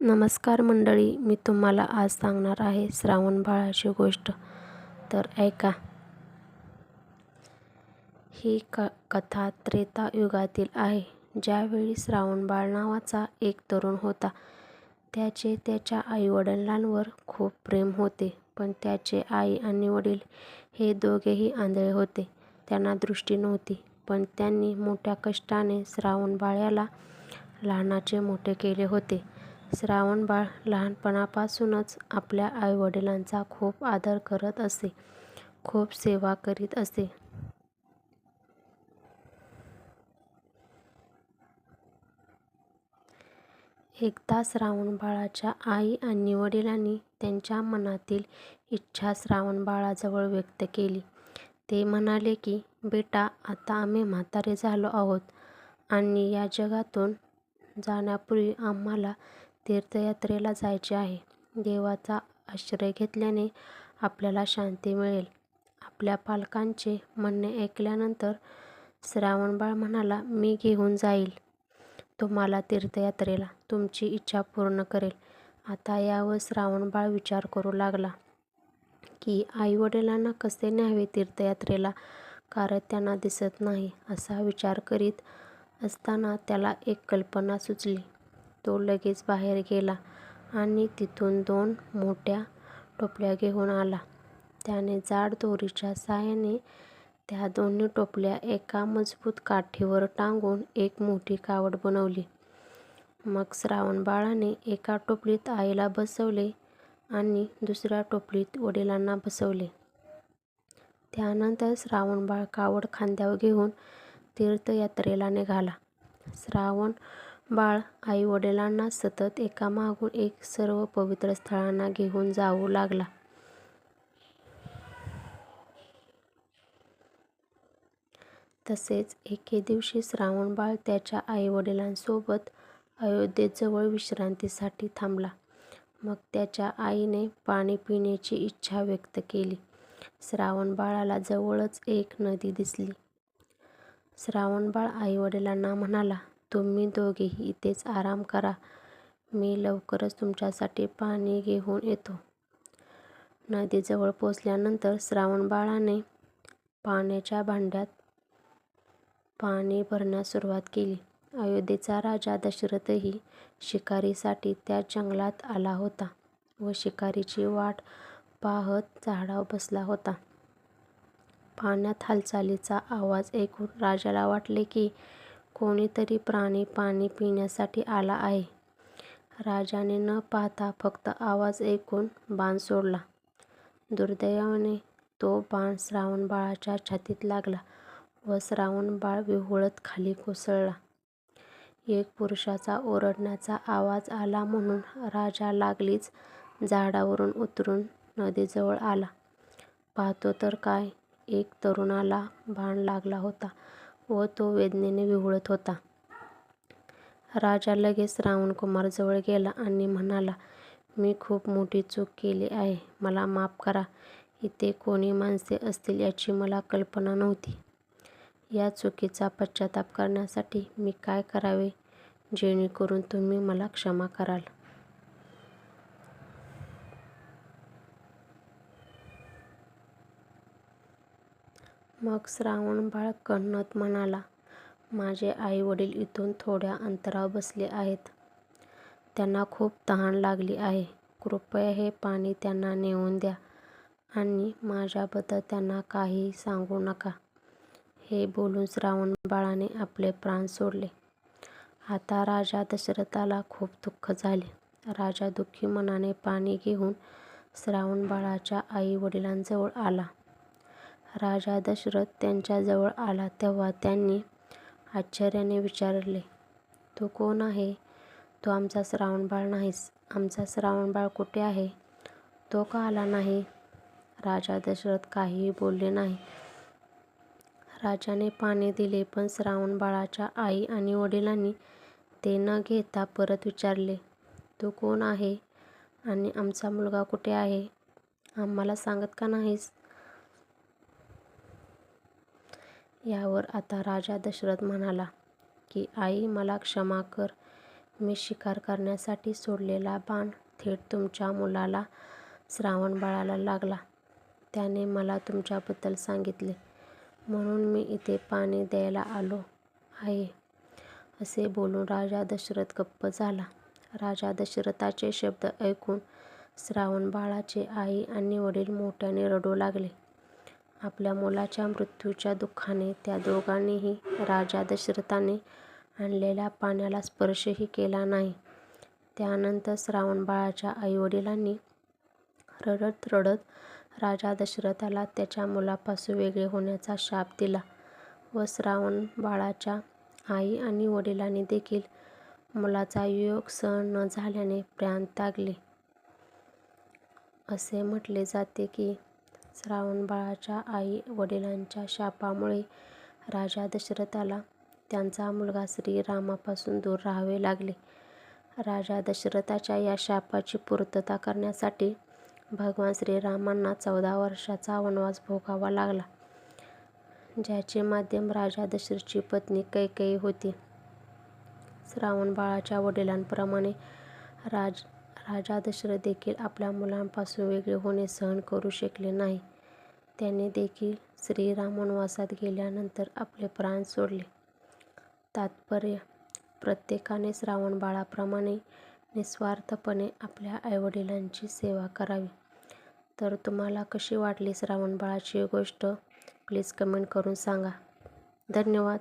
नमस्कार मंडळी मी तुम्हाला आज सांगणार आहे श्रावण बाळाची गोष्ट. तर ऐका. ही क कथा त्रेता युगातील आहे. ज्यावेळी श्रावण बाळ नावाचा एक तरुण होता त्याचे त्याच्या आईवडिलांवर खूप प्रेम होते. पण त्याचे आई आणि वडील हे दोघेही आंधळे होते. त्यांना दृष्टी नव्हती. पण त्यांनी मोठ्या कष्टाने श्रावण बाळ्याला लहानाचे मोठे केले होते. श्रावणबाळ लहानपणापासूनच आपल्या आईवडिलांचा खूप आदर करत असे. खूप सेवा करीत असे. एकदा श्रावणबाळाच्या आई आणि वडिलांनी त्यांच्या मनातील इच्छा श्रावणबाळाजवळ व्यक्त केली. ते म्हणाले की बेटा आता आम्ही म्हातारे झालो आहोत आणि या जगातून जाण्यापूर्वी आम्हाला तीर्थयात्रेला जायचे आहे. देवाचा आश्रय घेतल्याने आपल्याला शांती मिळेल. आपल्या पालकांचे म्हणणे ऐकल्यानंतर श्रावणबाळ म्हणाला मी घेऊन जाईल तुम्हाला तीर्थयात्रेला. तुमची इच्छा पूर्ण करेल. आता यावर श्रावणबाळ विचार करू लागला की आईवडिलांना कसे न्यावे तीर्थयात्रेला? कारण त्यांना दिसत नाही असा विचार करीत असताना त्याला एक कल्पना सुचली. तो लगेच बाहेर गेला आणि तिथून दोन मोठ्या टोपल्या घेऊन आला. त्याने जाड दोरीच्या साहाय्याने त्या दोन्ही टोपल्या एका मजबूत काठीवर टांगून एक मोठी कावड बनवली. मग श्रावणबाळाने एका टोपलीत आईला बसवले आणि दुसऱ्या टोपलीत वडिलांना बसवले. त्यानंतर श्रावणबाळ कावड खांद्यावर घेऊन तीर्थयात्रेला निघाला. श्रावण बाळ आई-वडिलांना सतत एकामागून एक सर्व पवित्र स्थळांना घेऊन जाऊ लागला. तसेच एके दिवशी श्रावण बाळ त्याच्या आई-वडिलांसोबत अयोध्येजवळ विश्रांतीसाठी थांबला. मग त्याच्या आईने पाणी पिण्याची इच्छा व्यक्त केली. श्रावण बाळाला जवळच एक नदी दिसली. श्रावणबाळ आई-वडिलांना म्हणाला, तुम्ही दोघेही इथेच आराम करा. मी लवकरच तुमच्यासाठी पाणी घेऊन येतो. नदीजवळ पोचल्यानंतर श्रावणबाळाने पाण्याच्या भांड्यात पाणी भरण्यास सुरुवात केली. अयोध्येचा राजा दशरथही शिकारीसाठी त्या जंगलात आला होता व शिकारीची वाट पाहत झाडावर बसला होता. पाण्यात हालचालीचा आवाज ऐकून राजाला वाटले की कोणीतरी प्राणी पाणी पिण्यासाठी आला आहे. राजाने न पाहता फक्त आवाज ऐकून बाण सोडला. दुर्दैवाने तो बाण श्रावणबाळाच्या छातीत लागला व श्रावणबाळ विव्हळत खाली कोसळला. एक पुरुषाचा ओरडण्याचा आवाज आला म्हणून राजा लागलीच झाडावरून उतरून नदीजवळ आला. पाहतो तर काय, एक तरुणाला बाण लागला होता व तो वेदनेने विव्हळत होता. राजा लगेच रावणकुमारजवळ गेला आणि म्हणाला, मी खूप मोठी चूक केली आहे. मला माफ करा. इथे कोणी माणसे असतील याची मला कल्पना नव्हती. या चुकीचा पश्चाताप करण्यासाठी मी काय करावे जेणेकरून तुम्ही मला क्षमा कराल? मग श्रावणबाळ कन्नत म्हणाला, माझे आई-वडील इथून थोड्या अंतरावर बसले आहेत. त्यांना खूप तहान लागली आहे. कृपया हे पाणी त्यांना नेऊन द्या आणि माझ्याबद्दल त्यांना काही सांगू नका. हे बोलून श्रावणबाळाने आपले प्राण सोडले. आता राजा दशरथाला खूप दुःख झाले. राजा दुःखी मनाने पाणी घेऊन श्रावणबाळाच्या आई-वडिलांजवळ आला. राजा दशरथ त्यांच्याजवळ आला तेव्हा त्यांनी आश्चर्याने विचारले, तू कोण आहे? तू आमचा श्रावणबाळ नाहीस. आमचा श्रावणबाळ कुठे आहे? तो का आला नाही? राजा दशरथ काहीही बोलले नाही. राजाने पाणी दिले पण श्रावणबाळाच्या आई आणि वडिलांनी ते न घेता परत विचारले, तू कोण आहे आणि आमचा मुलगा कुठे आहे? आम्हाला सांगत का नाहीस? यावर आता राजा दशरथ म्हणाला की आई मला क्षमा कर. मी शिकार करण्यासाठी सोडलेला बाण थेट तुमच्या मुलाला श्रावणबाळाला लागला. त्याने मला तुमच्याबद्दल सांगितले, म्हणून मी इथे पाणी द्यायला आलो आहे. असे बोलून राजा दशरथ गप्प झाला. राजा दशरथाचे शब्द ऐकून श्रावणबाळाचे आई आणि वडील मोठ्याने रडू लागले. आपल्या मुलाच्या मृत्यूच्या दुःखाने त्या दोघांनीही राजा दशरथाने आणलेल्या पाण्याला स्पर्शही केला नाही. त्यानंतर श्रावणबाळाच्या आईवडिलांनी रडत रडत राजा दशरथाला त्याच्या मुलापासून वेगळे होण्याचा शाप दिला व श्रावणबाळाच्या आई आणि वडिलांनी देखील मुलाचा योग सहन न झाल्याने प्राण त्यागले. असे म्हटले जाते की श्रावणबाळाच्या आई वडिलांच्या शापामुळे राजा दशरथाला त्यांचा मुलगा श्रीरामापासून दूर राहावे लागले. राजा दशरथाच्या या शापाची पूर्तता करण्यासाठी भगवान श्रीरामांना चौदा वर्षांचा वनवास भोगावा लागला, ज्याचे माध्यम राजा दशरथची पत्नी कैकेयी होती. श्रावणबाळाच्या वडिलांप्रमाणे राज राजा दशरथ देखील आपल्या मुलांपासून वेगळे होणे सहन करू शकले नाही. त्याने देखील श्रीराम वनवासात गेल्यानंतर आपले प्राण सोडले. तात्पर्य प्रत्येकाने श्रावणबाळाप्रमाणे निस्वार्थपणे आपल्या आईवडिलांची सेवा करावी. तर तुम्हाला कशी वाटली श्रावणबाळाची गोष्ट प्लीज कमेंट करून सांगा. धन्यवाद.